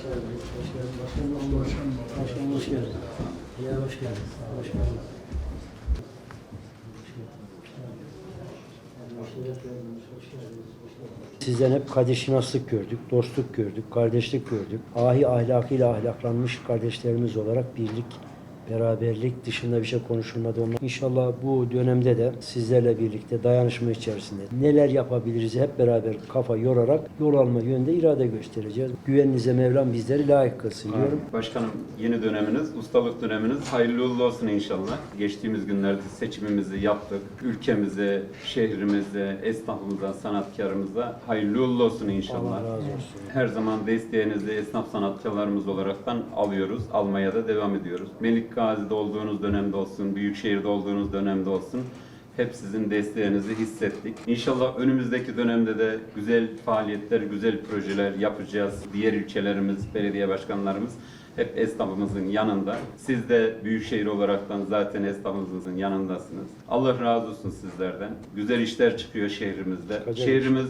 Hoş geldin. Başkanım hoş geldin. Başkanım. Sizden hep kardeşinaslık gördük, dostluk gördük, kardeşlik gördük. Ahi ahlakıyla ahlaklanmış kardeşlerimiz olarak birlik, beraberlik dışında bir şey konuşulmadı. Onlar. İnşallah bu dönemde de sizlerle birlikte dayanışma içerisinde neler yapabiliriz hep beraber kafa yorarak yol alma yönünde irade göstereceğiz. Güveninize Mevlam bizleri layık kılsın diyorum. Başkanım yeni döneminiz, ustalık döneminiz hayırlı uğurlu olsun inşallah. Geçtiğimiz günlerde seçimimizi yaptık. Ülkemize, şehrimize, esnafımıza, sanatkarımıza hayırlı uğurlu olsun inşallah. Allah razı olsun. Her zaman desteğinizi esnaf sanatçılarımız olaraktan alıyoruz. Almaya da devam ediyoruz. Melik Gazi'de olduğunuz dönemde olsun, Büyükşehir'de olduğunuz dönemde olsun. Hep sizin desteğinizi hissettik. İnşallah önümüzdeki dönemde de güzel faaliyetler, güzel projeler yapacağız. Diğer ilçelerimiz, belediye başkanlarımız hep esnafımızın yanında. Siz de Büyükşehir olaraktan zaten esnafımızın yanındasınız. Allah razı olsun sizlerden. Güzel işler çıkıyor şehrimizde. Güzel Şehrimiz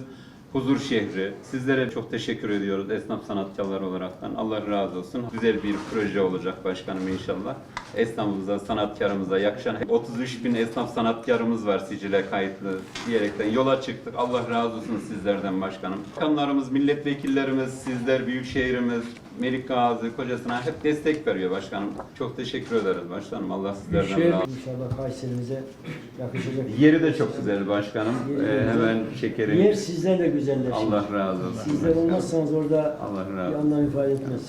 huzur şehri. Sizlere çok teşekkür ediyoruz esnaf sanatçılar olaraktan. Allah razı olsun. Güzel bir proje olacak başkanım inşallah. Esnafımıza, sanatkarımıza yakışan 33 bin esnaf sanatkarımız var sicile kayıtlı diyerekten yola çıktık. Allah razı olsun sizlerden başkanım. Bakanlarımız, milletvekillerimiz, sizler, büyükşehirimiz, Melik Gazi, kocasına hep destek veriyor başkanım. Çok teşekkür ederiz başkanım. Allah sizlerden Büyükşehir razı olsun. inşallah Kayserimize yakışacak. Yeri de çok güzel başkanım. Ee, hemen şekerin. Yer sizlerle güzelleşir. Allah razı olsun. Sizler olmazsanız orada Allah bir razı olsun. anlam ifade etmez.